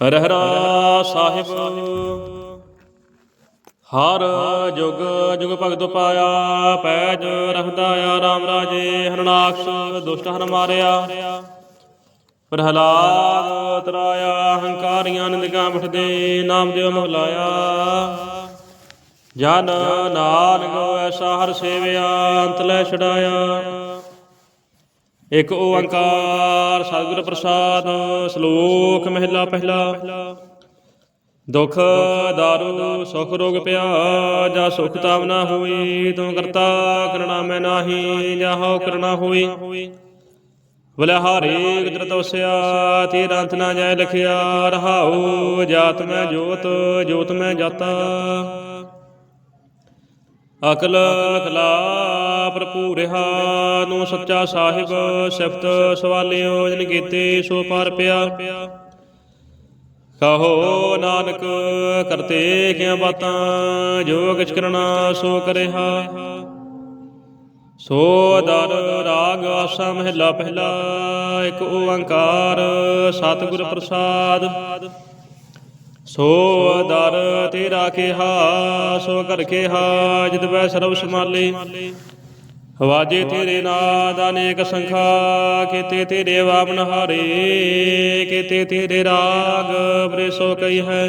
ਰਹਿਰਾ ਸਾਹਿਬ। ਹਰ ਜੁਗ ਜੁਗ ਭਗਤ ਪਾਇਆ ਪੈਜ ਰਹਦਾ ਆ RAM ਰਾਜੇ, ਹਰਨਾਕਸ਼ ਦੁਸ਼ਟ ਹਰ ਮਾਰਿਆ। ਪ੍ਰਹਲਾਦ ਤਰਾਇਆ, ਹੰਕਾਰੀਆਂ ਨਿੰਦਕਾਂ ਬਠਦੇ ਨਾਮ ਦਿਓ ਮਹਲਾਇਆ ਜਨ ਨਾਨਕ ਐਸਾ ਹਰ ਸੇਵਿਆ, ਅੰਤ ਲੈ ਛਡਾਇਆ। ਇਕ ਓੰਕਾਰ, ਸਤਿਗੁਰ ਪ੍ਰਸਾਦ, ਸ਼ਲੋਕ ਮਹਿਲਾ ਪਹਿਲਾ। ਦੁਖ, ਦਾਰੂ, ਸੁਖ, ਰੋਗ ਪਿਆ ਜਾ ਸੁਖ ਤਾਵ ਨਾ ਹੋਈ, ਤੂੰ ਕਰਤਾ ਕਰਣਾ ਮੈਂ ਨਾਹੀ, ਜਾ ਹੋ ਕਰਣਾ ਹੋਈ। ਬਲਿਹਾਰੇ ਕੁਦਰਤ ਵਸਿਆ ਤੇਰਾ ਅੰਤ ਨਾ ਜਾਇ ਲਖਿਆ, ਰਹਾਉ ਜਾਤ ਮੈਂ ਜੋਤ ਜੋਤ ਮੈਂ ਜਾਤਾ। ਅਕਲ ਖਲਾ ਭਰਪੂਰ ਰਹਾ। ਨੂੰ ਸੱਚਾ ਸਾਹਿਬ ਸਿਫਤ ਸਵਾਲਿਓ ਜਨ ਕੀਤੇ ਸੋ ਪਰ ਪਿਆ। ਕਹੋ ਨਾਨਕ ਕਰਤੇ ਕਿਆ ਬਾਤਾਂ, ਜੋ ਕਿਛ ਕਰਨਾ ਸੋ ਕਰਿਹਾ ਸੋ ਦਰ ਰਾਗ ਆਸਾ ਮਹਿਲਾ ਪਹਿਲਾ, ਇੱਕ ਓੰਕਾਰ ਸਤਿਗੁਰ ਪ੍ਰਸਾਦ। ਸੋ ਦਰ ਤੇਰਾ ਕਿਹਾ, ਸੋ ਕਰ ਕਿਹਾ, ਜਿਤ ਬੈ ਸਰਬ ਸਮਾਲੇ ਵਾਜੇ ਤੇਰੇ ਨਾਦ ਅਨੇਕ ਸੰਖਾ, ਕੀਤੇ ਤੇਰੇ ਵਾਮਨ ਹਾਰੇ ਕੀਤੇ ਤੇਰੇ ਰਾਗ ਬਰੇ ਸੋ ਕਈ ਹੈ।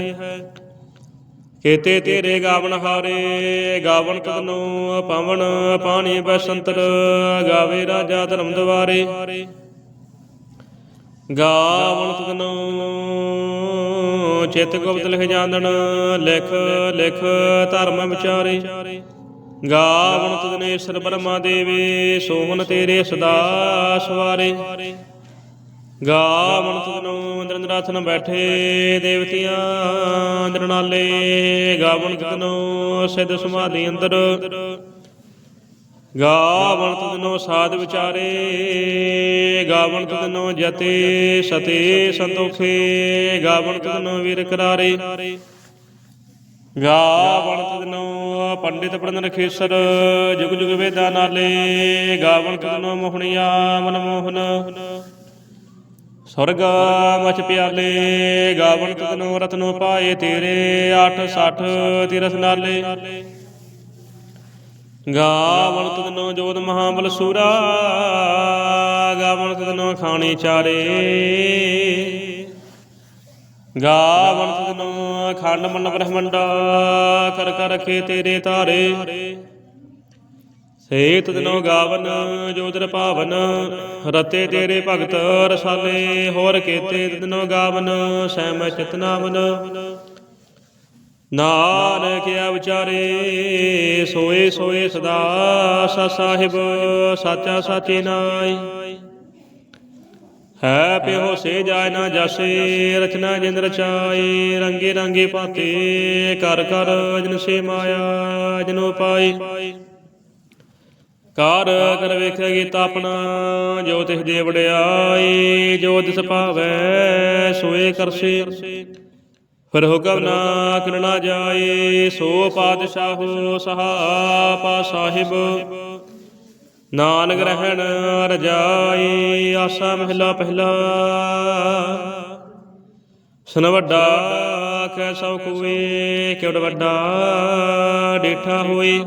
ਕੀਤੇ ਤੇਰੇ ਗਾਵਨ ਹਾਰੇ, ਗਾਵਨ ਤਨੋ ਪਵਨ ਪਾਣੀ ਬਸੰਤਰ, ਗਾਵੇ ਰਾਜਾ ਧਰਮ ਦਵਾਰੇ ਗਾਵਨ ਤਨੋ ਚਿਤ ਗੁਪਤ ਲਿਖ ਜਾਣਨ ਲਿਖ ਲਿਖ, ਧਰਮ ਵਿਚਾਰੇ। ਗਾਵਨ ਤਦਨੇ ਸਰ ਬ੍ਰਹਮਾ ਦੇਵੇ ਸੋਹਣ ਤੇਰੇ ਸਦਾ ਸਵਾਰੇ। ਗਾਵਨ ਤਦਨੋ ਨਿਰੰਜਨਾਥਨ ਬੈਠੇ ਦੇਵਤਿਆਂ ਨਿਰਨਾਲੇ ਗਾਵਨ ਤਦਨੋ ਸਿੱਧ ਸਮਾਧੀ ਅੰਦਰ। ਗਾਵਨ ਤਦਨੋ ਸਾਧ ਵਿਚਾਰੇ, ਗਾਵਣ ਤਦਨੋ ਜਤੇ ਸਤੇ ਸੰਤੋਖੇ ਗਾਵਨ ਤਦਨੋ ਵੀਰ ਕਰਾਰੇ। ਗਾਵਣ ਤਦਨੋ ਪੰਡਿਤ ਪੜਨ ਰਖੇਸਰ, ਜੁਗ ਜੁਗ ਵੇਦਾਂ ਨਾਲੇ, ਗਾਵਣ ਤਦਨੋ ਮੋਹਣੀਆ ਮਨ ਮੋਹਨ। ਸੁਰਗ ਮਚ ਪਿਆਲੇ, ਗਾਵਣ ਤਦਨੋ ਰਤਨੋ ਪਾਏ ਤੇਰੇ 8 60 ਤੀਰਥ ਨਾਲੇ। ਗਾਵਣ ਤਦਨੋ ਜੋਤ ਮਹਾਬਲ ਸੂਰਾ ਗਾਵਣ ਤਦਨੋ ਖਾਣੀ ਚਾਰੇ। ਗਾਵਨ ਤਨੋ ਖੰਡ ਮਨ ਬ੍ਰਹਮੰਡਾ, ਕਰ ਕਰ ਰਖੇ ਤੇਰੇ ਤਾਰੇ ਸੇ ਤਨੋ ਗਾਵਨ ਜੋਦਰ ਭਾਵਨ ਰਤੇ ਤੇਰੇ ਭਗਤ ਰਸਾਲੇ। ਹੋਰ ਕੀਤੇ ਤਨੋ ਗਾਵਨ, ਸਹਿਮ ਚਿਤਨਾਵਨ ਨਾਨਕ ਆ ਵਿਚਾਰੇ ਸੋਏ ਸੋਏ ਸਦਾ ਸਾ ਸਾਹਿਬ, ਸਾਚਾ ਸਾਚੇ ਨਾਈ ਹੈ ਪਿਓ ਸੇ ਜਾਇ ਨਾ ਜਸੇ, ਰਚਨਾ ਜਿੰਦ ਰਚਾਏ ਰੰਗੇ ਰੰਗੇ ਪਾਤੇ ਕਰ ਕਰ ਜਨ ਸੇ ਮਾਇਆ ਜਨੋ ਪਾਈ। ਕਰ ਕਰ ਵੇਖਿਆ ਗੀਤਾ ਆਪਣਾ, ਜੋ ਤਿਸ ਦੇ ਵਡਿਆਈ, ਜੋ ਤਿਸ ਭਾਵੈ, ਸੋਏ ਕਰਸੇ। ਫਿਰ ਹੁਕਮ ਨਾ ਕਰਨਾ ਜਾਏ, ਸੋ ਪਾਤਸ਼ਾਹੋ ਸਹਾਪਾ ਸਾਹਿਬ। ਨਾਨਕ ਰਹਿਣ ਰਜਾਈ ਆਸਾ ਮਹਿਲਾ ਪਹਿਲਾ। ਸਨ ਵੱਡਾ ਕੈ ਸਭ ਕੋਏ ਕਿਉੜ ਵੱਡਾ ਡੇਠਾ ਹੋਏ।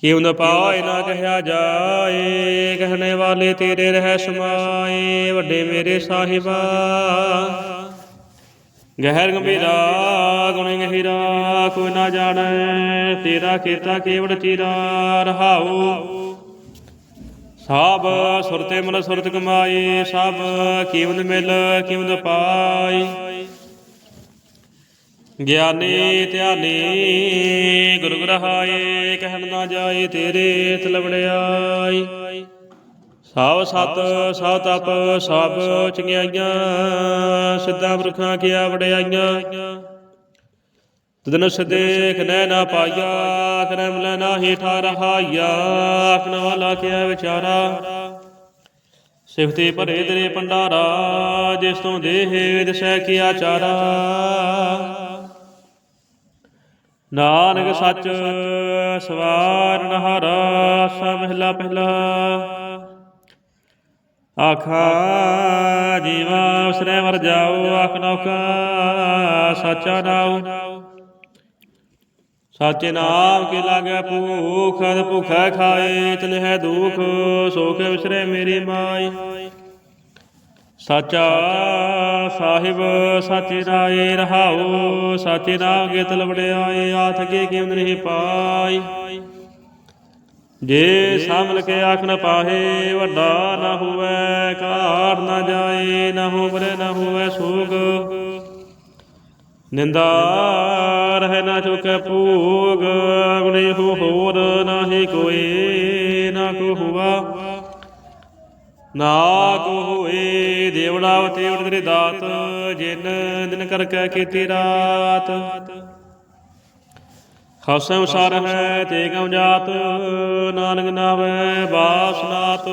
ਕਿਉ ਨ ਪਾਏ ਨਾ ਕਹਿਆ ਜਾਏ ਕਹਿਣੇ ਵਾਲੇ ਤੇਰੇ ਰਹਿ ਸਮਾਏ, ਵੱਡੇ ਮੇਰੇ ਸਾਹਿਬਾ। ਗਹਿਰ ਗੰਭੀਰਾ, ਗੁਣ ਗਹਿਰਾ ਕੋ ਨਾ ਜਾਣੈ, ਤੇਰਾ ਕੀਤਾ ਕੇਵੜ ਚੀਰਾ, ਰਹਾਉ। ਸਭ ਸੁਰਤੇ ਮਨ ਸੁਰਤ ਕਮਾਈ ਸਭ ਕੀਮਤ ਮਿਲ ਕੀਮਤ ਪਾਈ। ਗਿਆਨੀ ਧਿਆਨੀ ਗੁਰੂ ਗ੍ਰਹਾਏ ਕਹਿਣ ਨਾ ਜਾਏ ਤੇਰੇ ਤਲਵੜਿਆਈ ਸਭ ਸਤ ਸਭ ਤਪ ਸਭ ਚੰਗਿਆਈਆਂ, ਸਿੱਧਾ ਪੁਰਖਾਂ ਕੀਆ ਵਡਿਆਈਆਂ। ਤਦਨ ਸਦੇਖ ਨੈ ਨਾ ਪਾਇਆ ਕਰਮ ਲੈ ਨਾਹੀ ਠਾ ਰਹਾਇਆ, ਆਖਣ ਵਾਲਾ ਕਿਆ ਵਿਚਾਰਾ। ਸਿਫਤੇ ਭਰੇ ਤੇਰੇ ਭੰਡਾਰਾ, ਜਿਸ ਤੋਂ ਦੇਹ ਦਸੈ ਕੀ ਆਚਾਰਾ ਨਾਨਕ ਸੱਚ ਸਵਾਰਨ ਹਰਾ ਸਾ ਪਹਿਲਾ। ਆਖਾ ਜੀਵਾ ਉਸਰੇ ਵਰ ਜਾਓ ਆਖ ਨੌਕਾ ਸਾਚਾ ਨਾਉ। ਸਾਚੇ ਨਾਮ ਕੇ ਲਾਗੇ ਭੂਖ ਅਦ ਭੁਖੈ ਖਾਏ ਤਨਹਿ ਦੁਖ ਸੋ ਕੇ ਵਿਸਰੇ ਮੇਰੀ ਮਾਈ। ਸਾਚਾ ਸਾਹਿਬ, ਸਾਚੇ ਰਾਏ ਰਹਾਉ, ਸਾਚੇ ਨਾਮ ਕੇ ਤਲ ਵਡਿਆਏ ਆਥ ਕੇ ਕਿਮ ਨਹੀਂ ਪਾਈ। ਜੇ ਸਾਮਲ ਕੇ ਆਖ ਨ ਪਾਹੇ, ਵੱਡਾ ਨਾ ਹੋਵੇ, ਘਾੜ ਨਾ ਜਾਏ, ਨਾ ਹੋਵਰੇ ਨਾ ਹੋਵੇ ਸੂਗ। ਨਿੰਦਾ ਰਹਿ ਨਾ ਚੁਕੈ ਭੂਗ ਗੁਣੀ ਹੋ ਹੋਰ ਨਾਹੀ ਕੋਈ ਨਾ ਕੋ ਹੁਆ। ਨਾ ਕੋ ਹੋਏ, ਦੇਵੜਾ ਤੇਵੜ ਤੇਰੇ ਦਾਤ ਜਿਨ ਦਿਨ ਕਰ ਕੇ ਕੀਤੀ ਰਾਤ। ਖਸਮ ਸਰ ਹੈ ਤੇ ਗਮ ਜਾਤ, ਨਾਨਕ ਨਾਮੈ ਬਾਸਨਾਤ।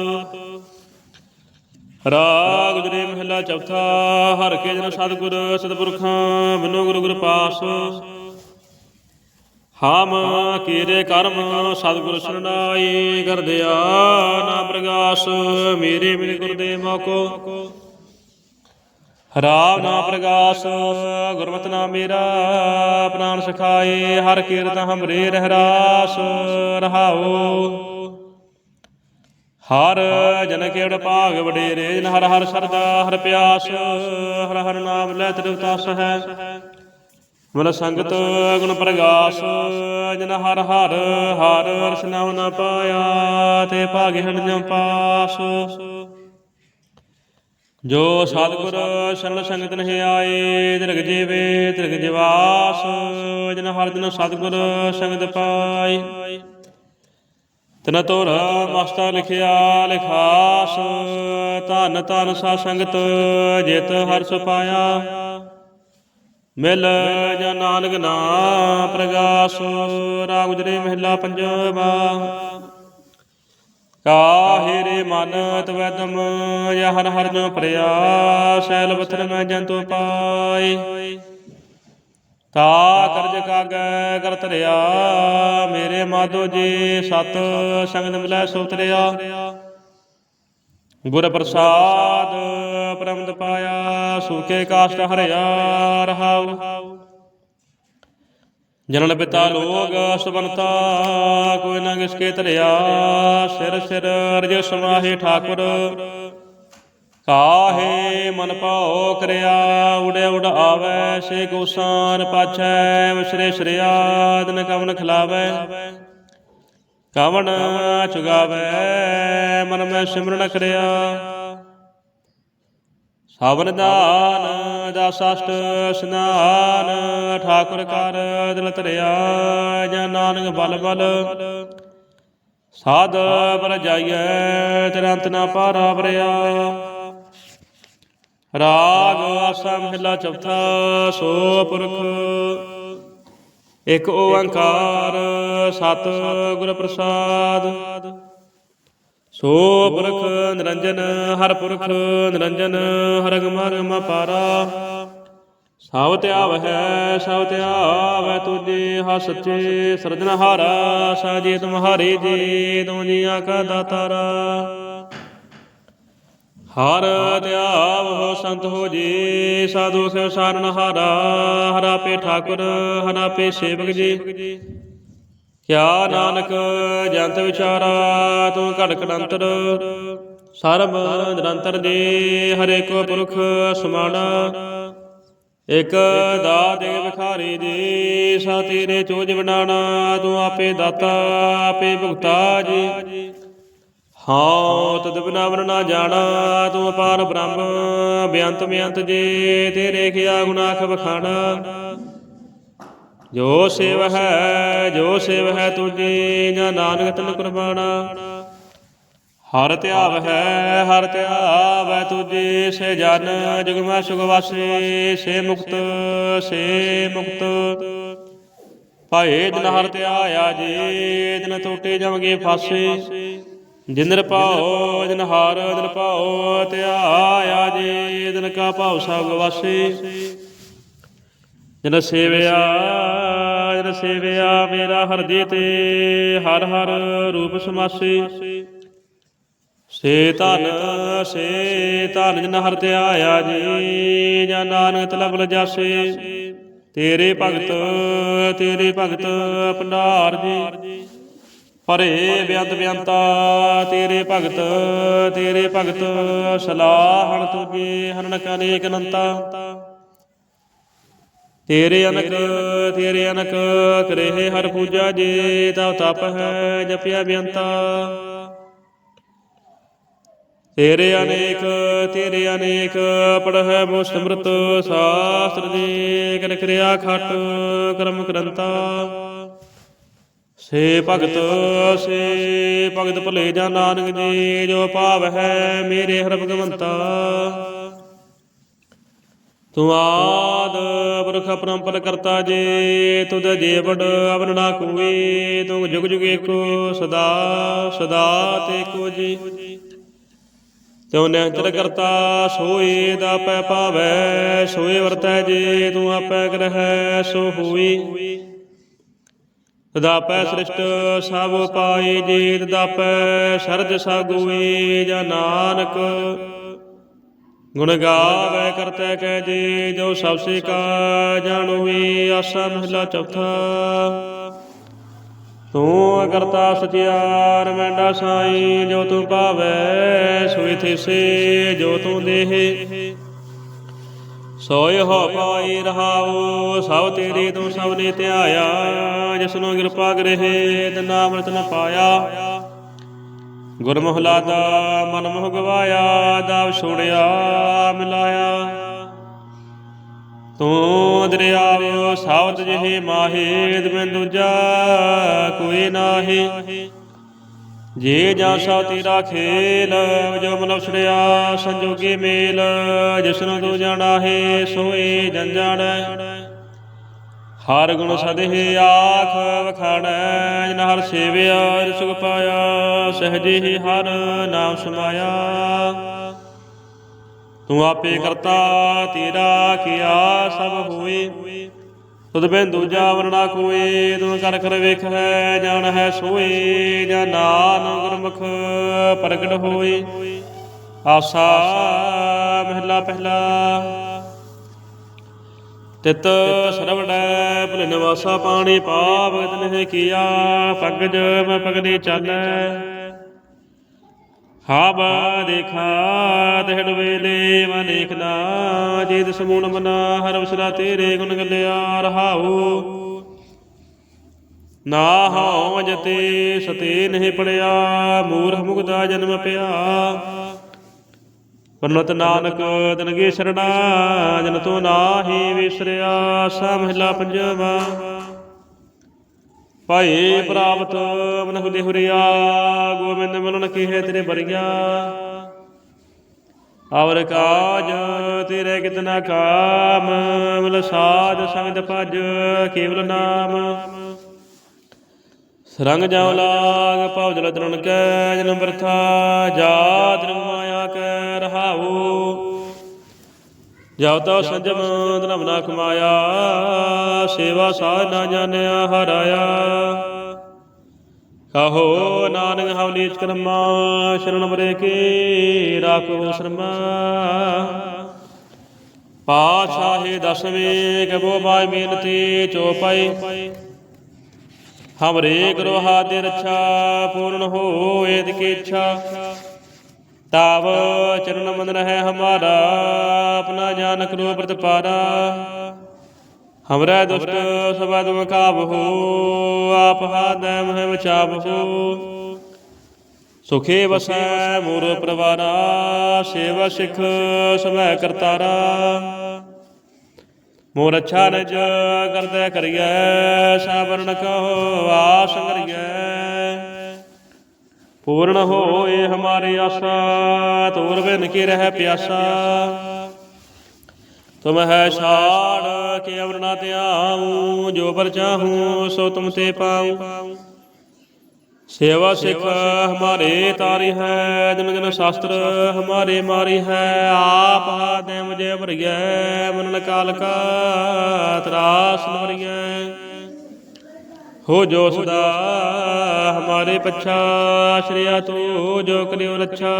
ਰਾਗ ਗੁਜਰੇ ਮਹਲਾ ਚੌਥਾ, ਹਰ ਕੇ ਜਨ ਸਤਿਗੁਰ, ਸਤਿਪੁਰਖਾਂ ਬਿਨੋ ਗੁਰੂ ਗੁਰ ਪਾਸ। ਹਮ ਕੀਰੇ ਕਰਮ, ਸਤਿਗੁਰ ਸਰਣਾਈ ਕਰਦਿਆ ਨਾ ਪ੍ਰਗਾਸ, ਮੇਰੇ ਮੇਰੇ ਗੁਰਦੇ ਮੋਕੋ। ਰਾਮ ਨਾਮ ਪ੍ਰਗਾਸ, ਗੁਰਮਤਿ ਨਾਮ ਮੇਰਾ, ਪ੍ਰਾਨ ਸਖਾਏ, ਹਰ ਕੀਰਤ ਹਮਰੇ ਰਹਿ ਰਾਸ ਰਹਾਓ ਹਰ ਜਨ ਕੇਵੜ ਭਾਗ ਵਡੇਰੇ, ਜਨ ਹਰ ਹਰ ਸਰਦਾ, ਹਰ ਪਿਆਸ, ਹਰ ਹਰ ਨਾਮ ਲੈ ਤ੍ਰਿਵਤਾਸ ਹੈ। ਮਨ ਸੰਗਤ ਗੁਣ ਪ੍ਰਗਾਸ, ਜਨ ਹਰ ਹਰ ਹਰ ਰਸ ਨਾ ਪਾਇਆ, ਤੇ ਭਾਗੇ ਹਣ ਜਮ ਪਾਸ। ਜੋ ਸਤਿਗੁਰ ਸ਼ਰਨ ਸੰਗਤ ਨਹੀਂ ਆਏ ਤਿਰਗ ਜੀਵੇ ਤਿਰਗ ਜਿਵਾਸ, ਜਨ ਹਰ ਦਿਨ ਸਤਿਗੁਰ ਸੰਗਤ ਪਾਈ ਤਨ ਤੋਰ ਮਸਤਾ ਲਿਖਿਆ ਲਿਖਾਸ, ਧਨ ਧਨ ਸਾ ਸੰਗਤ ਜਿਤ ਹਰ ਸੁਪਾਇਆ ਮਿਲ ਜਾਂ ਨਾਨਕ ਨਾਮ ਪ੍ਰਗਾਸ, ਰਾਗ ਗੁਜਰੇ ਮਹਿਲਾ ਪੰਜਵਾ। ਕਾਹੇ ਰੇ ਮਨ ਤਵੈਦਮ ਜਾਂ ਹਰ ਹਰ ਪ੍ਰਿਆ ਸੈਲ ਬਥਰ ਮੈਂ ਜੰਤੂ ਪਾਈ ਤਾ ਕਰਜ ਕਾਗੈ ਕਰ ਧਰਿਆ, ਮੇਰੇ ਮਾਧੋ ਜੀ ਸਤ ਸੰਗਤ ਮਿਲੈ ਸੋ ਤਰਿਆ ਗੁਰ ਪ੍ਰਸਾਦ ਪ੍ਰਮਦ ਪਾਇਆ, ਸੁਖੇ ਕਾਸ਼ਟ ਹਰਿਆ ਰਹਾਉ। ਜਨਨ ਪਿਤਾ ਲੋਗ ਸੁਬਨਤਾ ਕੋਈ ਨਾ ਕਿਸਕੇ ਧਰਿਆ, ਸਿਰ ਸਿਰ ਅਰਜ ਸਮਾਹੇ ਠਾਕੁਰ। ਕਾਹੇ ਮਨ ਭਾਉ ਕਰਿਆ, ਉੜੇ ਉਡ ਆਵੈ ਸੇ ਗੋਸਾਨ ਪਾਛੈ, ਵਿਸਰੇ ਸ੍ਰਿਆ ਕਵਨ ਖਿਲਾਵੈ। ਕਵਨ ਚੁਗਾਵੈ, ਮਨ ਮੈਂ ਸਿਮਰਨ ਕਰਿਆ। ਸਵਨ ਦਾਨ ਦਸਸ਼ਟ, ਸਨਾਨ, ਠਾਕੁਰ ਕਰ, ਦਿਲ ਧਰਿਆ, ਜਾਂ ਨਾਨਕ ਬਲ ਬਲ। ਸਾਧ ਪਰ ਜਾਈਐ, ਤੁਰੰਤ ਨਾ ਪਾਰਾ ਵਰਿਆ। ਰਾਗ ਆਸਾ ਮਹਿਲਾ ਚੌਥਾ, ਸੋ ਪੁਰਖ। ਇਕ ਓੰਕਾਰ ਸਤ ਗੁਰ ਪ੍ਰਸਾਦ। ਸੋ ਪੁਰਖ ਨਿਰੰਜਨ, ਹਰ ਪੁਰਖ ਨਿਰੰਜਨ ਹਰ ਗਮਰਮ ਪਾਰਾ। ਸਭ ਧਿਆਵ ਹੈ ਸਭ ਧਿਆਵੈ ਤੁਝੇ ਹਾ ਸੱਚੇ ਸਰਜਨਹਾਰਾ ਸਾਜੇ ਤੁਮਹਾਰੇ ਜੀ ਤੂੰ ਜੀਆਂ ਕਾ ਦਾਤਾਰਾ। ਹਰ ਧਿਆਵ ਹੋ ਸੰਤ ਹੋ ਜੀ, ਸਾਧੂ ਸਿਵ ਸਾਰਨਹਾਰਾ ਹਰਾ ਪੇ ਠਾਕੁਰ, ਹਰਾ ਪੇ ਸੇਵਕ ਜੀ। ਕਿਆ ਨਾਨਕ ਜੰਤ ਵਿਚਾਰਾ, ਤੂੰ ਘੜ ਕੜੰਤਰ ਸਰਬ ਨਿਰੰਤਰ ਦੇ ਹਰੇ ਕੋ ਪੁਰਖ ਸਮਾਨ ਇਕ ਦਾ ਦੇ ਵਿਖਾਰੀ ਦੇ, ਸਾ ਤੇਰੇ ਚੋਜ ਬਣਾਣਾ ਤੂੰ ਆਪੇ ਦਾਤਾ, ਆਪੇ ਭੁਗਤਾ ਜੀ। ਹਾਂ, ਤਦ ਬਿਨਾ ਵਰ ਜਾਣਾ, ਤੂੰ ਅਪਾਰ ਬ੍ਰਹਮ ਬੇਅੰਤ ਬੇਅੰਤ ਜੇ, ਤੇਰੇ ਖਿਆ ਗੁਨਾਖ ਬਖਾਣਾ ਜੋ ਸੇਵ ਹੈ ਜੋ ਸੇਵ ਹੈ ਤੁਝੀ ਜਾਂ ਨਾਨਕ ਤਨ ਕੁਰਬਾਨਾ ਹਰ ਧਿਆਵ ਹੈ ਹਰ ਧਿਆਵ ਹੈ ਤੁਝੇ ਸੇ ਜਨ ਜੁਗ ਮੈਂ ਸੁਖ ਵਾਸੇ, ਸੇ ਮੁਕਤ ਸੇ ਮੁਕਤ। ਭਾਏ ਦਿਨ ਹਰ ਧਿਆਇਆ ਜੀ ਦਿਨ ਟੋਟੇ ਜਮਗੇ ਫਾਸੇ। ਜਿੰਦਰ ਪਾਓ ਦਿਨ ਹਾਰ ਦਿਨ ਪਾਓ ਧਿਆਇਆ ਜੀ ਦਿਨ ਕਾ ਭਾਉ ਸਭ ਵਾਸੇ। ਜਨ ਸੇਵਿਆ ਜਨ ਸੇਵਿਆ ਮੇਰਾ ਹਰਦੇ ਤੇ, ਹਰ ਹਰ ਰੂਪ ਸਮਾਸੇ। ਸੇ ਧਨ ਸੇ ਧਨ ਜਨ ਹਰ ਧਿਆਇਆ ਜੀ ਜਾਂ ਨਾਨਕ ਤਲਬ ਜਾਸੇ ਤੇਰੇ ਭਗਤ ਤੇਰੇ ਭਗਤ ਭੰਡਾਰ ਜੀ। ਪਰੇ ਬਿਆੰਤ ਬਿਆੰਤਾ, ਤੇਰੇ ਭਗਤ ਤੇਰੇ ਭਗਤ ਸਲਾਹਣ ਤੁਗੇ ਹਰਨਕ ਅਨੇਕ ਨੰਤਾ ਤੇਰੇ ਅਨਕ ਤੇਰੇ ਅਨਕ ਕਰੇ ਹਰ ਪੂਜਾ ਜੇ ਤਉ ਤਪ ਹੈ ਜਪਿਆ ਬਿਅੰਤਾ ਤੇਰੇ ਅਨੇਕ ਤੇਰੇ ਅਨੇਕ ਪੜਹਿ ਮੋ ਸਮਰਤ ਸਾਸਤਰ ਜੀ ਕਰ ਕਿਰਿਆ ਖਟ ਕਰਮ ਕਰੰਤਾ। ਸੇ ਭਗਤ ਸੇ ਭਗਤ ਭਲੇ ਜਾ ਨਾਨਕ ਜੀ, ਜੋ ਭਾਵ ਹੈ ਮੇਰੇ ਹਰ ਭਗਵੰਤਾ ਤੂੰ ਆਦ ਪੁਰਖ ਪਰੰਪਰ ਕਰਤਾ ਜੇ, ਤੁਧ ਜੇ ਵਡ ਅਵਨ ਨਾ ਕੋਈ ਤੂੰ ਜੁਗ ਜੁਗ ਏਕੋ ਸਦਾ ਸਦਾ ਤੇ ਕੋ ਜੀ। ਤਿਉ ਨਿਹੰਤਰ ਕਰਤਾ, ਸੋਏ ਦਾ ਪੈ ਭਾਵੈ, ਸੋਏ ਵਰਤੈ ਜੇ, ਤੂੰ ਆਪੈ ਗ੍ਰਹਿ, ਸੋ ਹੋਈ। ਤਦਾਪੈ ਸ੍ਰਿਸ਼ਟ, ਸਭ ਪਾਈ ਜੀ ਤਦਾਪੈ ਸਰਜ ਸਾਗੂਈ ਜਾਂ ਨਾਨਕ ਗੁਣ ਗਾਵੇ ਕਰਤੇ ਕਹਿ ਜੀ, ਜੋ ਸਭ ਸੇ ਕਾ ਜਾਣੋਈ ਆਸਾ ਮਹਲਾ ਚੌਥਾ। ਤੂੰ ਕਰਤਾ ਸਚਿਆਰ ਮੈਂਡਾ ਸਾਈ, ਜੋ ਤੂੰ ਭਾਵੈ ਸੋਈ ਥਿਸੇ, ਜੋ ਤੂੰ ਦੇਹ। ਸੋਇ ਹੋ ਪਾਈ ਰਹਾਉ, ਸਭ ਤੇਰੀ ਤੂੰ ਸਭ ਨੇ ਧਿਆਇਆ, ਜਿਸਨੂੰ ਕਿਰਪਾ ਗ੍ਰਹਿ ਤੇ ਨਾਮ ਰਤਨ ਪਾਇਆ। ਗੁਰਮੁਖ ਲਾਦਾ ਮਨ ਮੁਖ ਗਵਾਇਆ, ਦਾਵ ਛੋੜਿਆ, ਮਿਲਾਇਆ। ਤੂੰ ਦਰਿਆਵਿਓ ਸਾਵਤ ਜਿਹੇ ਮਾਹੇ ਮੈਂ ਦੂਜਾ ਕੋਈ ਨਾਹੀ। ਜੇ ਜਾ ਸਾ ਤੇਰਾ ਖੇਲ, ਜੋ ਮਨੁਸੜਿਆ ਸੰਜੋਗੀ ਮੇਲ, ਜਿਸਨੂੰ ਤੂੰ ਜਾਣਾ ਹੈ ਸੋਏ ਜਨ ਜਾਣੈ। ਹਰ ਗੁਣ ਸਦਹਿ ਆਖ ਵਖਾਣੈ, ਜਿਨ ਹਰ ਸੇਵਿਆ ਸੁਖ ਪਾਇਆ, ਸਹਜੇ ਹੀ ਹਰ ਨਾਮ ਸਮਾਇਆ। ਤੂੰ ਆਪੇ ਕਰਤਾ, ਤੇਰਾ ਕੀਆ ਸਭ ਹੋਏ ਤੁਧ ਬਿਨ ਦੂਜਾ ਵਰਣਾ ਕੋਏ ਤੂੰ ਕਰ ਕਰ ਵੇਖ ਹੈ ਜਾਣ ਹੈ ਸੋਏ ਜਾਂ ਨਾਨ ਗੁਰਮੁਖ ਪ੍ਰਗਟ ਹੋਏ ਆਸਾ ਮਹਿਲਾ ਪਹਿਲਾ ਤਿਤ ਸਰਵੜੈ ਭੁਲ ਨਿਵਾਸਾ ਪਾਣੀ ਪਾਵਗਤ ਨਹਿ ਕੀਆ ਪਗਜ ਮੈਂ ਪਗਨੇ ਚਾਲੈ। ਹਾਬਾ ਦੇਖਾ ਤਿਹੜ ਵੇਲੇ, ਮਨ ਦੇਖਣਾ ਜੀਤ ਸਮੂਣ ਮਨਾ, ਹਰ ਵਸਰਾ ਤੇਰੇ ਗੁਣ ਗੱਲਿਆ, ਰਹਾਉ। ਨਾ ਹਉ ਜਤੇ ਸਤੇ ਨਹੀਂ ਪੜਿਆ, ਮੂਰਖ ਮੁਗਦਾ ਜਨਮ ਪਿਆ। ਪਰਨਤ ਨਾਨਕ, ਤਨਗੇ ਸਰਣਾ, ਜਨ ਤੋ ਨਾਹੀ ਵਿਸਰਿਆ, ਸਾ ਪੰਜਵਾ। ਭਾਈ ਪ੍ਰਾਪਤ ਮਨੁਖ ਦੇ ਹੁਰਿਆ ਗੋਬਿੰਦ ਮਿਲਨ ਕੀਹੇ ਤੇਰੇ ਬਰੀਆ ਔਰ ਕਾਜ, ਤੇਰੇ ਕਿਤਨਾ ਕਾਮ, ਮਿਲ ਸਾਜ ਸੰਗਤ ਭਜ, ਕੇਵਲ ਨਾਮ। ਸਰੰਗ ਜਾਉ ਲਾਗ, ਭਉ ਜਲ ਤਰੁਣ ਕੈ, ਜਨਮ ਬਰਥਾ ਜਾਤ ਰੰਗ ਮਾਇਆ ਕੈ ਰਹਾਉ ਜਬ ਤਾ ਸੰਜਮ ਧਰਮ ਨਾ ਕਮਾਇਆ। ਸੇਵਾ ਸਾਧ ਨਾ ਜਾਣਿਆ ਹਰਾਇਆ। ਕਹੋ ਨਾਨਕ ਹਵਲੀਚ ਕਰਮਾ ਸ਼ਰਨ ਬਰੇ ਕੇ ਰਾਖੋ ਸ਼ਰਮਾ। ਪਾਛਾਹੇ ਦਸਵੇਂ ਕਬੋ ਬਾਈ ਮਿਹਨਤੀ ਚੋਪਾਈ। ਹਮਰੇ ਗੁਰੂ ਹਾਦੇ ਰੱਛਾ ਪੂਰਨ ਹੋਏ ਦੀ ਇੱਛਾ। ਤਾਵ ਚਰਨ ਮਨ ਰਹਿ ਹਮਾਰਾ, ਆਪਣਾ ਜਾਨ ਕਰੋ ਪ੍ਰਤਪਾਰਾ। ਹਮਰਾ ਦੁਸ਼ਟ ਸਬਦ ਮਕਾਬ ਆਪ ਹਾਦੈ ਮਹਿ ਬਚਾਬ ਸੁਖੇ ਵਸੈ ਮੋਰ ਪ੍ਰਵਾਰਾ, ਸੇਵਾ ਸਿਖ ਸਭੈ ਕਰਤਾਰਾ। ਮੋਰ ਅੱਛਾ ਨਜ ਕਰਦਾ ਕਰੀਐ ਸਾਬਰਨ ਕਹੋ, ਆਸ ਕਰੀਐ। ਪੂਰਨ ਹੋਏ ਹਮਾਰੀ ਆਸਾ, ਤੋਰ ਬਿਨ ਕੀ ਰਹਿ ਪਿਆਸਾ। ਤੁਮ ਹੈ ਛਾੜ ਕੇ ਅਵਰ ਨਾ ਧਿਆਉ, ਜੋ ਪਰ ਚਾਹੂੰ ਸੋ ਤੁਮ ਤੇ ਪਾਉ। ਸੇਵਾ ਸਿਖ ਹਮਾਰੇ ਤਾਰੀ ਹੈ, ਜਨ ਜਨ ਸ਼ਾਸਤਰ ਹਮਾਰੇ ਮਾਰੀ ਹੈ। ਆਪ ਹਾਦੇ ਮੁਝੇ ਭਰੀਐ ਮਨਨ ਕਾਲ ਕਾ ਤਰਾਸ ਨਵਰੀਐ ਹੋ ਜੋ ਸਦਾ ਹਮਾਰੇ ਪਛਾ, ਸ਼੍ਰੀਆ ਤੂੰ ਜੋ ਕਰਿਓ ਰੱਛਾ।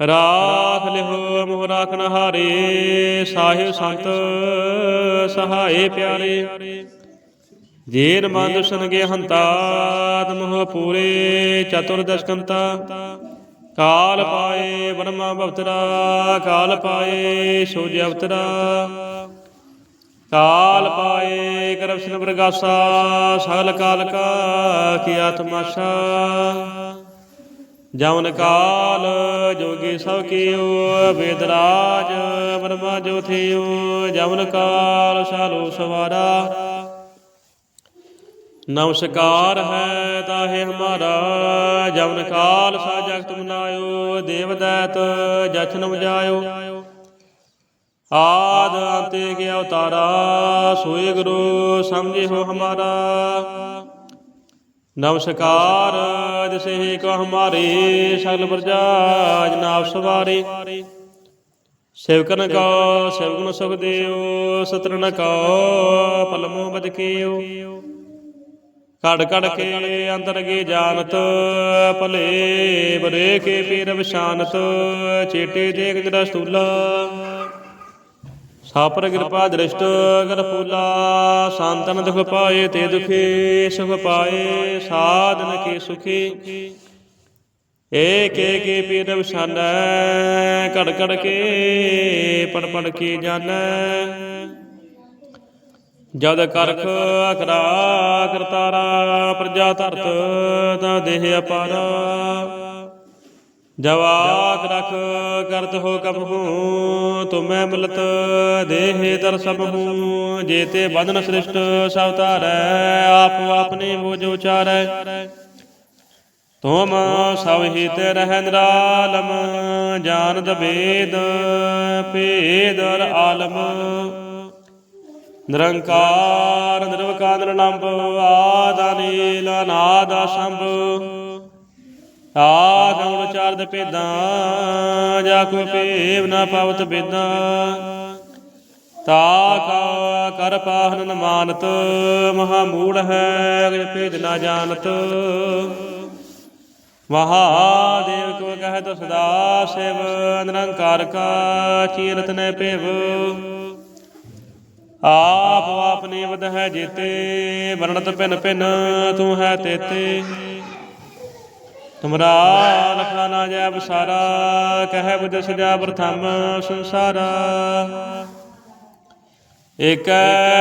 ਰਾਖ ਲਿਓ ਮੋਹ ਰਾਖਨ ਹਾਰੇ, ਸਾਹਿਬ ਸੰਤ ਸਹਾਏ ਪਿਆਰੇ। ਜੇਨ ਮਨ ਦੁਸ਼ਨਗੇ ਹੰਤਾ ਤਮਹ ਪੂਰੇ ਚਤੁਰਦਸ਼ਕੰਤਾ ਕਾਲ ਪਾਏ ਬ੍ਰਹਮਾ ਬਵਤਰਾ ਕਾਲ ਪਾਏ ਸੋਜ ਅਵਤਰਾ। ਕਾਲ ਪਾਏ ਕਰਪਸ਼ਨ ਪ੍ਰਗਾਸਾ, ਸਗਲ ਕਾਲ ਕਾ ਕੀ ਆਤਮਾਸ਼ਾ ਜਮਨ ਕਾਲ ਜੋਗੀ ਸਭ ਕੀਓ ਵੇਦਰਾਜ ਬ੍ਰਹਮਾ ਜੋਥਿਓ ਜਮਨ ਕਾਲ ਸਾਲੋ ਸਵਾਰਾ। ਨਮਸਕਾਰ ਹੈ ਤਾਹੇ ਹਮਾਰਾ, ਜਮਨ ਕਾਲ ਸਾ ਜਗਤ ਮਨਾਇਓ, ਦੇਵ ਦੈਤ ਜਛਨ ਮਜਾਇਓ ਆਦ ਅੰਤੇ ਕੇ ਅਵਤਾਰਾ ਸੋਏ ਗੁਰੂ ਸਮਝੇ ਹੋ ਹਮਾਰਾ। ਨਮਸਕਾਰ, ਜਿਸੇ ਕੋ ਹਮਾਰੇ, ਸਗਲ ਪ੍ਰਜਾ ਜਨਾਬ ਸਵਾਰੇ। ਸੇਵਕਨ ਕੋ ਸੇਵਕਨ ਸੁਖ ਸਤਰਨ ਕੋ ਪਲਮੋ ਬਦਕੇਓ ਕੜ ਕੜ ਕੇ ਅੰਦਰ ਗੇ ਜਾਣਤ, ਭਲੇ ਬਰੇ ਕੇ ਪੀਰ ਵਿਸ਼ਾਨਤ ਚੇਟੇ ਦੇਖ ਜਰਾ ਸਤੂਲਾ। ਸਾਪਰ ਕਿਰਪਾ ਦ੍ਰਿਸ਼ਟ ਕਰ ਫੂਲਾ, ਸੰਤਨ ਦੁਖ ਪਾਏ ਤੇ ਦੁਖੀ, ਸੁਖ ਪਾਏ ਸਾਧਨ ਕੀ ਸੁਖੀ। ਏਕ ਏਕ ਪੀਰ ਵਿਸ਼ਾਨੈ ਕੜ ਕੜ ਕੇ ਪੜ ਪੜ ਕੇ ਜਾਣੈ। ਜਦ ਕਰਖ ਅਕਰਾ ਕਰਤਾਰਾ, ਪ੍ਰਜਾ ਧਰਤ ਤਾ ਦੇਹ ਅਪਾਰਾ। ਜਵਾਕ ਰਖ ਕਰਤ ਹੋ ਕਬਹੂ ਤੁਮੈ ਮਿਲਤ ਦੇਹ ਦਰ ਸਭ ਹੂੰ। ਜੇਤੇ ਬਦਨ ਸ੍ਰਿਸ਼ਟ ਸਭ ਧਾਰੈ, ਆਪ ਆਪਨੇ ਬੋਝ ਉਚਾਰੈ ਤੁਮ ਸਭ ਹੀ ਰਹਿ ਨਿਰਾਲਮ ਜਾਣਦ ਵੇਦ ਭੇਦ ਆਲਮ। ਨਿਰੰਕਾਰ ਨਿਰਵਕਾਰ ਨਿਰਲੰਭ ਆਦਾਨੀਲ ਅਨਾਦ ਸੰਭ ਆਗਮ ਚਾਰਦ ਭੇਦਾਂ, ਜਾ ਕੋ ਭੇਵ ਨਾ ਪਵਤ ਬੇਦਾਂ ਤਾ ਕਾ ਕਰ ਪਾਹਨ ਨ ਮਹਾ ਮੂੜ ਹੈ ਅਗਜ ਭੇਦ ਨਾ ਜਾਣਤ। ਮਹਾਦੇਵ ਕੋ ਕਹਿਤ ਸਦਾ ਸਿਵ, ਨਿਰੰਕਾਰ ਕਾ ਚੀਰਤ ਨੇ ਭੇਵ। ਆਪ ਆਪਨੇ ਵਦ ਹੈ ਜੀਤੇ, ਵਰਣਤ ਪਿਨ ਪਿਨ ਤੂੰ ਹੈ ਤੇਤੇ। ਤੁਮਰਾ ਲਖਾ ਨਾ ਜੈ ਬਸਾਰਾ ਕਹਿ ਬੁਝ ਸਜਾ ਪ੍ਰਥਮ ਸੰਸਾਰਾ। ਇਕ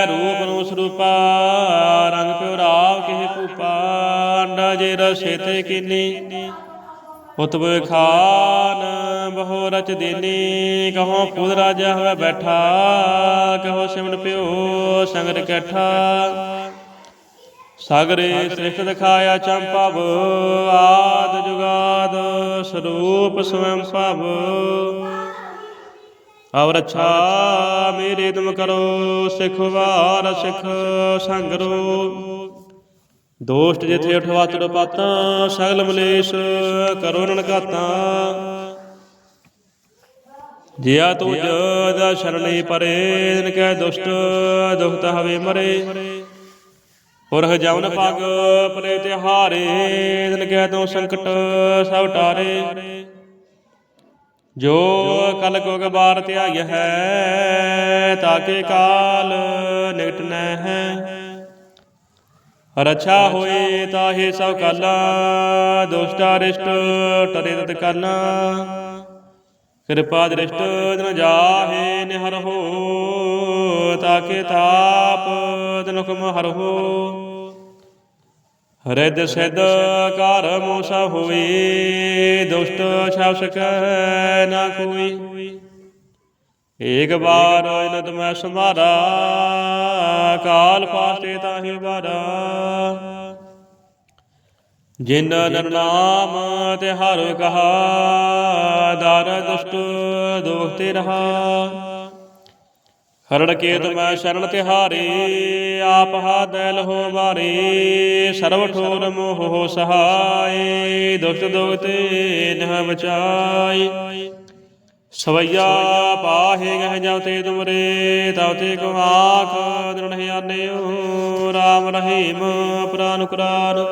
ਰੂਪ ਨੂੰ ਸਰੂਪਾ, ਰੰਗ ਪਿਉ ਰਾਵ ਕਿਹ ਕੂਪਾ, ਅੰਡਾ ਜੇ ਰਸੇ ਤੇ ਕੀਨੀ। ਉਤਬ ਖਾਨ ਬਹੁ ਰਚ ਦੇਨੀ, ਕਹੋ ਪੁੱਤ ਰਾਜਾ ਹੋਵੇ ਬੈਠਾ, ਕਹੋ ਸਿਮਨ ਪਿਓ ਸੰਗਤ ਇਕੱਠਾ। ਸਾਗਰੇ ਸ੍ਰਿਸ਼ਟ ਦਿਖਾਇਆ ਚੰਪਵ ਆਦ ਜੁਗਾਦ ਸਰੂਪ ਸਵੈੰ ਭਵ। ਔਰ ਅੱਛਾ ਮੇਰੇ ਤੁਮ ਕਰੋ, ਸਿਖ ਵਾਰ ਸਿਖ ਸੰਗਰੋ। ਦੋਸ਼ਟ ਜਿਥੇ ਉਠਵਾ ਤੁਰ ਪਾਤਾਂ, ਸਗਲ ਮਲੇਸ਼ ਕਰੋ ਰਣ ਘਾਤਾਂ ਜਿਆ ਤੂੰ ਜਦ ਸ਼ਰਣੀ ਪਰੇ ਦਿਨ ਕੈ ਦੁਸ਼ਟ ਦੁਖਤ ਹਵੇ ਮਰੇ। ਪੁਰਖ ਜਵਨ ਪਗ ਪਰੇ ਤਿਹਾਰੇ ਦਿਨ ਕੈ ਤੂੰ ਸੰਕਟ ਸਭ ਟਾਰੇ। ਜੋ ਕਲ ਕੋ ਗਬਾਰ ਧਿਆਇ ਹੈ, ਤਾਕੇ ਕਾਲ ਨਿਕਟ ਨੈ ਹੈ ਰਛਾ ਹੋਏ ਤਾਹੇ ਸਭ ਕਾਲਾ, ਦੁਸ਼ਟਾ ਰਿਸ਼ਟ ਟਰੇ ਤਤ ਕਾਲਾ। ਕਿਰਪਾ ਦ੍ਰਿਸ਼ਟ ਦਿਨ ਜਾਹੇ ਨਿਹਰ ਹੋ, ਤਾਕੇ ਤਾਪ ਦਿਨ ਹਰ ਹੋ। ਰਿਦ ਸਿਧ ਕਰਮ ਮੋਸਾ ਹੋਈ, ਦੁਸ਼ਟ ਛਾਪ ਸਕੈ ਨਾ ਕੋਈ। ਏਕ ਬਾਰ ਇਨਤ ਮੈਂ ਸੰਭਾਰਾ ਕਾਲ ਪਾਸੇ ਤਾਹੀ ਬਾਰਾ ਜਿਨ ਨਾਮ ਤੇ ਹਰ ਕਹਾ, ਦਰ ਦੁਸ਼ਟ ਦੋਖ ਤੇ ਰਹਾ। ਹਰਣ ਕੇ ਤੁਮੈ ਸ਼ਰਨ ਤਿਹਾਰੇ, ਆਪ ਹਾ ਦੈਲ ਹੋ ਬਾਰੇ ਸਰਬ ਠੋਰ ਮੋਹ ਹੋ ਸਹਾਏ, ਦੁਸ਼ਟ ਦੋਖ ਤੇ ਨਹ ਬਚਾਈ ਸਵਈਆ ਪਾਹੇ ਗਹਿ ਜਾਉ ਤੇ ਤੁਮਰੇ ਤਉ ਤੇ ਕੋ ਆਖ ਦ੍ਰਿੜ ਆਨਿਓ ਰਾਮ ਰਹੀਮ ਪ੍ਰਾਨ ਕੁਰਾਨ।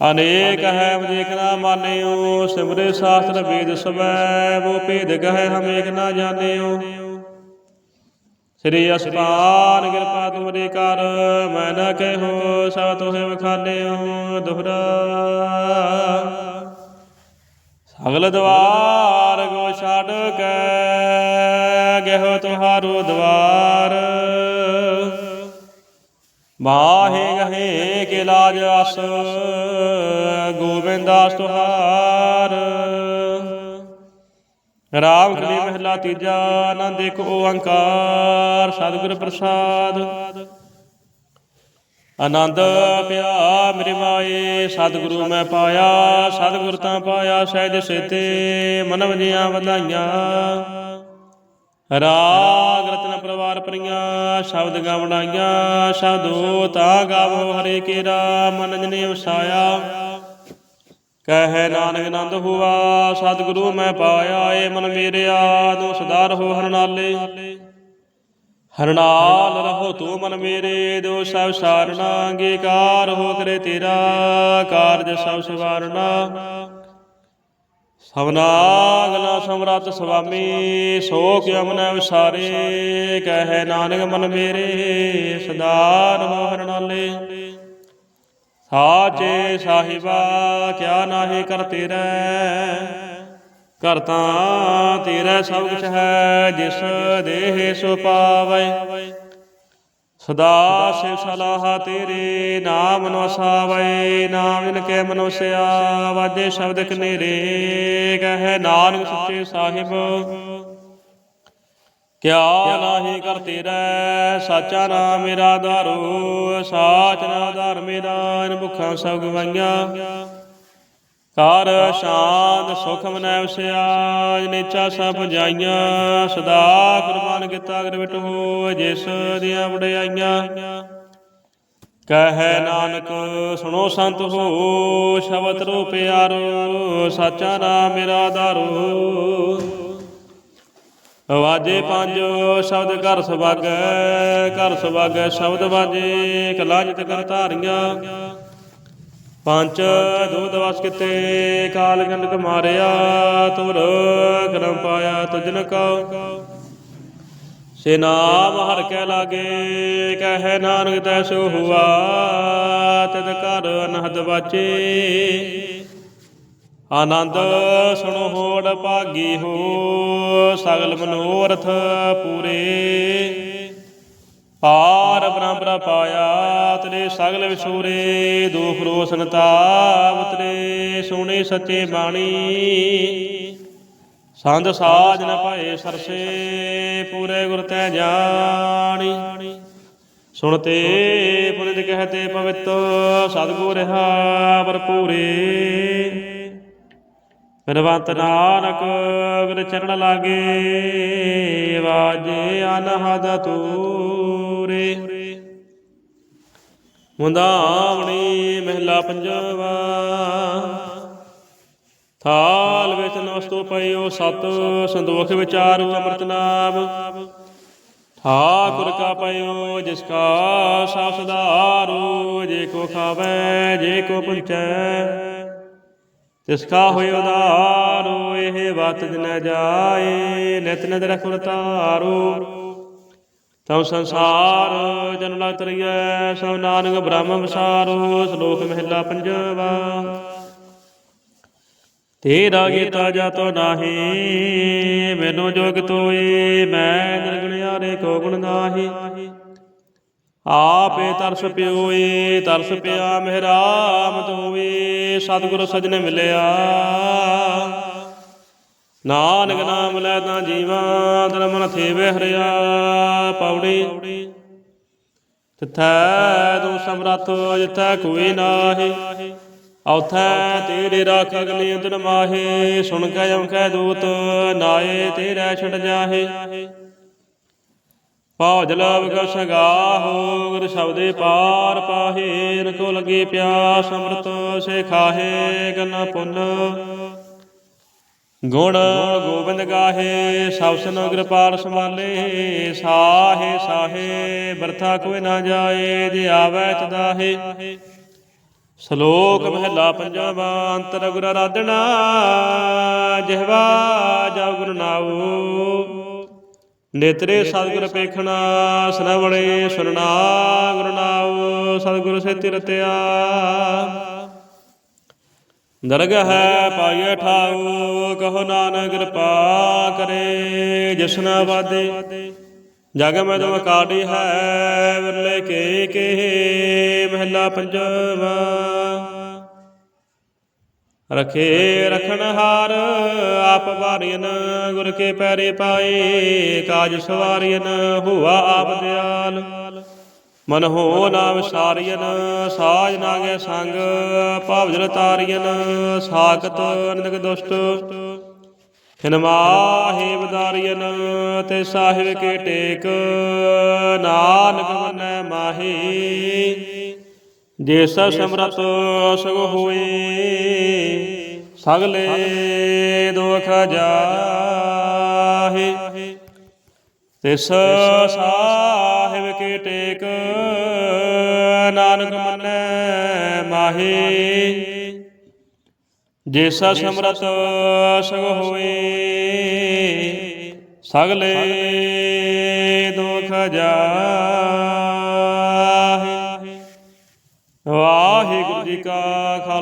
ਅਨੇਕ ਹੈ ਅਨੇਕ ਨਾ ਮਾਨਿਓ, ਸਿਮਰੇ ਸ਼ਾਸਤਰ ਵੇਦ ਸਵੈ ਵੋ ਭੇਦ ਗਹਿ ਹਮ ਏਕ ਨਾ ਜਾਣਿਓ। ਸ੍ਰੀ ਅਸਪਾਨ ਕਿਰਪਾ ਤੁਮਰੀ ਕਰ, ਮੈਂ ਨਾ ਕਹਿਓ ਸਭ ਤੋਹਿ ਵਖਾਨਿਓ ਦੁਹਰਾ। ਸਗਲ ਦਵਾਰ ਕੋ ਛੱਡ ਕੇ ਗਹਿਓ ਤੁਹਾਰੋ ਦਵਾਰ। ਬਾਹੇ ਗਹੇ ਕੇ ਲਾਜ ਅਸ ਗੋਬਿੰਦਾਸ ਤੁਹਾਰ। ਰਾਮ ਕਲੀ ਮਹਿਲਾ ਤੀਜਾ ਆਨੰਦ ਇੱਕ ਓੰਕਾਰ ਸਤਿਗੁਰ ਪ੍ਰਸਾਦ। ਆਨੰਦ ਪਿਆ ਮੇਰੇ ਮਾਏ, ਸਤਿਗੁਰੂ ਮੈਂ ਪਾਇਆ, ਸਤਿਗੁਰ ਤਾਂ ਪਾਇਆ ਸਹਿਜ ਸੇਤੇ ਮਨ ਵਜੀਆਂ ਵਧਾਈਆਂ। ਰਾਗ ਰਤਨ ਪਰਵਾਰ ਪਰੀਆਂ ਸ਼ਬਦ ਗਾਵਣਾਈਆਂ ਸ਼ਬਦੋ ਤਾਂ ਗਾਵੋ ਹਰੇ ਕੇਰਾ ਮਨ ਜਨੇ ਵਸਾਇਆ। ਕਹਿ ਨਾਨਕ ਆਨੰਦ ਹੁਆ, ਸਤਿਗੁਰੂ ਮੈਂ ਪਾਇਆ ਏ ਮਨ ਮੇਰਿਆ ਤੂੰ ਸਦਾ ਰਹੋ ਹਰ ਨਾਲੇ ਹਰ ਨਾਲ ਰਹੋ ਤੂੰ ਮਨ ਮੇਰੇ ਦੋ ਸਭ ਸਾਰਣਾ ਅੰਗੀਕਾਰ ਹੋ ਕਰੇ ਤੇਰਾ, ਕਾਰਜ ਸਭ ਸਵਾਰਣਾ ਸਭਨਾ ਗਲਾ ਸਮਰਤ ਸੁਆਮੀ ਸੋ ਕਿਉ ਮਨੈ ਵਿਸਾਰੇ ਕਹਿ ਨਾਨਕ ਮਨ ਮੇਰੇ, ਸਦਾ ਰਹੋ ਹਰਨਾਲੇ। ਸਾਚੇ ਸਾਹਿਬਾ ਕਿਆ ਨਾਹੀ ਕਰ ਤੇਰਾ ਕਰਤਾ ਤੇਰਾ ਸਭ ਕੁਛ ਹੈ ਜਿਸ ਦੇਹ ਸੋ ਪਾਵੈ। ਸਦਾ ਸਿਵ ਸਲਾਹ ਤੇਰੇ ਨਾਮ ਨੋ ਸਾਵੈ ਨਾਮ ਇਨ ਕੇ ਮਨੁਸਿਆ ਵਾਜੇ ਸ਼ਬਦ ਕਨੇਰੇ ਕਹੈ ਨਾਨਕ ਸੱਚੇ ਸਾਹਿਬ। ਕਿਆ ਨਾਹੀ ਕਰ ਤੇਰਾ ਸਾਚਾ ਨਾਮ ਮੇਰਾ ਧਾਰੋ, ਸਾਚ ਨਾ ਆਧਾਰ ਮੇਰਾ ਇਨ ਭੁੱਖਾਂ ਸਭ ਗਵਾਈਆਂ। ਕਰ ਸ਼ਾਂਤ ਸੁਖ ਮਨੈ ਵਸਿਆ ਨਿਚਾ ਸਭ ਜਾਈਆਂ, ਸਦਾ ਕੁਰਬਾਨ ਕੀਤਾ ਅਗਰ ਵਿਟ ਹੋ ਜਿਸ ਦੀਆਂ ਵਡਿਆਈਆਂ। ਕਹੈ ਨਾਨਕ, ਸੁਣੋ ਸੰਤ ਹੋ, ਸ਼ਬਦ ਰੋ ਪਿਆਰੋ ਸਾਚਾ ਨਾਮ ਮੇਰਾ ਧਾਰੋ। ਵਾਜੇ ਪੰਜ, ਸ਼ਬਦ ਘਰ ਸੁਭਾਗੈ ਘਰ ਸੁਭਾਗੈ ਸ਼ਬਦ ਵਾਜੇ ਕਲਾ ਜਿਤ ਕਰ ਧਾਰੀਆਂ। ਪੰਜ ਦੋ ਦਵਸ ਕਿਤੇ, ਕਾਲ ਗੰਡਕ ਮਾਰਿਆ ਤੁਰ ਕਰਮ ਪਾਇਆ ਤੁਜਨ ਕਉ ਸੇ ਨਾਮ ਹਰ ਕੈ ਲਾਗੇ, ਕਹੈ ਨਾਨਕ ਤੈ ਸੋ ਹੁਆ ਤਿਤ ਘਰ ਅਨਹਦ ਬਾਚੇ। ਆਨੰਦ ਸੁਣੋ ਹੋੜ ਭਾਗੀ ਹੋ, ਸਗਲ ਮਨੋਰਥ ਪੂਰੇ। ਪਾਰ ਬ੍ਰਹਮ ਪਾਇਆ ਤੇਰੇ ਸਗਲ ਵਿਸੂਰੇ ਦੁਖ ਰੋਸਨ ਤਾਪ ਤੇਰੇ ਸੁਣੇ ਸੱਚੇ ਬਾਣੀ। ਸੰਦ ਸਾਜ ਨ ਭਏ ਸਰਸੇ, ਪੂਰੇ ਗੁਰ ਤੈ ਜਾਣੀ। ਸੁਣਤੇ ਪੁਨਿਤ ਕਹਤੇ ਪਵਿੱਤ, ਸਤਿਗੁਰ ਰਹਾ ਭਰਪੂਰੇ। ਬਿਰਵੰਤ ਨਾਨਕ ਗੁਰ ਚਰਨ ਲਾਗੇ ਵਾਜੇ ਅਨਹਦ ਤੂਰੇ। ਮੁੰਦਾਵਣੀ ਮਹਿਲਾ ਪੰਜਵਾ, ਥਾਲ ਵਿੱਚ ਨਵਸਤੋ ਪਈਓ ਸਤ, ਸੰਦੋਖ ਵਿਚਾਰੂ ਅੰਮ੍ਰਿਤ ਨਾਮ। ਠਾਕੁਰ ਕਾ ਪਇਓ ਜਿਸ ਕਾ ਸਾ ਸਦਾਰੂ ਜੇ ਕੋ ਖਾਵੇ, ਜੇ ਕੋ ਪੁੰਚੈ। ਤਿਸ ਕਾ ਹੋਇ ਉਦਾਰੋ, ਇਹ ਬਾਤ ਜਨ ਜਾਏ, ਨਿਤ ਨਿਤ ਰਖੁਰ ਤਾਰੋ ਤਉ ਸੰਸਾਰ, ਜਨ ਲਾ ਤਰੀਐ, ਸਭ ਨਾਨਕ ਬ੍ਰਹਮ ਵਿਸਾਰੋ, ਸ਼ਲੋਕ ਮਹਿਲਾ ਪੰਜਵਾ। ਤੇਰਾ ਗੀਤਾ ਜਾਤੋ ਨਾਹੀ, ਮੈਨੂੰ ਜੋਗ ਤੋਏ ਮੈਂ ਨਿਰਗੁਣਿਆਰੇ ਕੋ ਗੁਣ ਨਾਹੀ। ਆਪੇ ਤਰਸ ਪਿਓਏ ਤਰਸ ਪਿਆ ਮਹਿਰਾਮ ਤੋਏ ਸਤਿਗੁਰ ਸਜਣ ਮਿਲਿਆ। ਨਾਨਕ ਨਾਮ ਲੈ ਤਾਂ ਜੀਵਾ ਤਨ ਮਨ ਥੇਵੇ ਹਰਿਆ ਪੌੜੀ। ਤਿਥੈ ਤੂੰ ਸਮਰੱਥ, ਜਿਥੈ ਕੋਈ ਨਾਹੀ, ਔਥੈ ਤੇਰੇ ਰਾਖ ਅਗਲੇ ਅੰਦਰ ਮਾਹੇ, ਸੁਣ ਕੇ ਔਖੈ ਦੂਤ ਨਾਏ ਤੇਰੇ ਛੜ ਜਾਹੇ। ਭੌਜ ਲਵ ਕੋ ਗੁਰ ਸ਼ਬਦੇ ਪਾਰ ਪਾਹੇ ਰਕੋ ਲਗੇ ਪਿਆਸ ਅੰਮ੍ਰਿਤ, ਸੇ ਖਾਹੇ ਗਨ ਪੁੰਨ। ਗੁਣ ਗੋਬਿੰਦ ਗਾਹੇ, ਸਭ ਸਨੋ ਕਿਰਪਾਲ ਸੰਭਾਲੇ, ਸਾਹੇ ਸਾਹੇ ਵਰਥਾ ਕੋਈ ਨਾ ਜਾਏ, ਜੇ ਆਵੈ ਤਦਾਹੇ ਸ਼ਲੋਕ ਮਹਿਲਾ ਪੰਜਵਾ, ਅੰਤਰ ਗੁਰ ਆਰਾਧਨਾ ਜਿਹਵਾ ਜਪ ਗੁਰੂ ਨਾਉ। ਨੇਤਰੇ ਸਤਿਗੁਰ ਪੇਖਣਾ ਸਰਵਣੇ ਸੁਰਨਾ ਗੁਰੂ ਨਾਉ ਸਤਿਗੁਰ ਸੇ ਤਿਰਤਿਆ ਦਰਗਹ ਪਾਈਏ ਠਾਉ, ਕਹੋ ਨਾਨਕ ਕਿਰਪਾ ਕਰੇ ਜਿਸਨਾ ਵਾਦੇ। ਜਗ ਮੈਂ ਕਾਢੀ ਹੈ, ਵਿਰਲੇ ਕੇ ਕੇ ਮਹਿਲਾ ਪੰਜਵਾ। ਰਖੇ ਰਖਣ ਹਾਰ, ਆਪ ਵਾਰੀਨ ਗੁਰ ਕੇ ਪੈਰੇ ਪਾਏ, ਕਾਜ ਸਵਾਰੀਨ ਹੁਆ ਆਪ ਦਿਆਲ। ਮਨ ਹੋ ਨਾ ਵਿਸਾਰੀਨ ਸਾਜ ਨਾਗੇ ਸੰਗ ਭਾਵ ਜਲ ਤਾਰੀਨ ਸਾਖਤ ਨਿੰਦਕ ਦੁਸ਼ਟ। ਖਿਨ ਮਾਹੇ ਤੇ ਸਾਹਿਬ ਕੇ ਟੇਕ, ਨਾਨਕ ਮਨੈ ਮਾਹੀ। ਜਿਸ ਸਿਮਰਤ ਸਗ ਹੋਏ ਸਗਲੇ ਦੁਖ ਜਾਹੇ ਤਿਸ ਸਾਹਿਬ ਕੇ ਟੇਕ ਨਾਨਕ ਮੰਨੈ ਮਾਹੀ। ਜਿਸ ਸਮਰਤ ਸਗ ਹੋਏ ਸਗਲੇ ਦੁਖ ਜਾਹੇ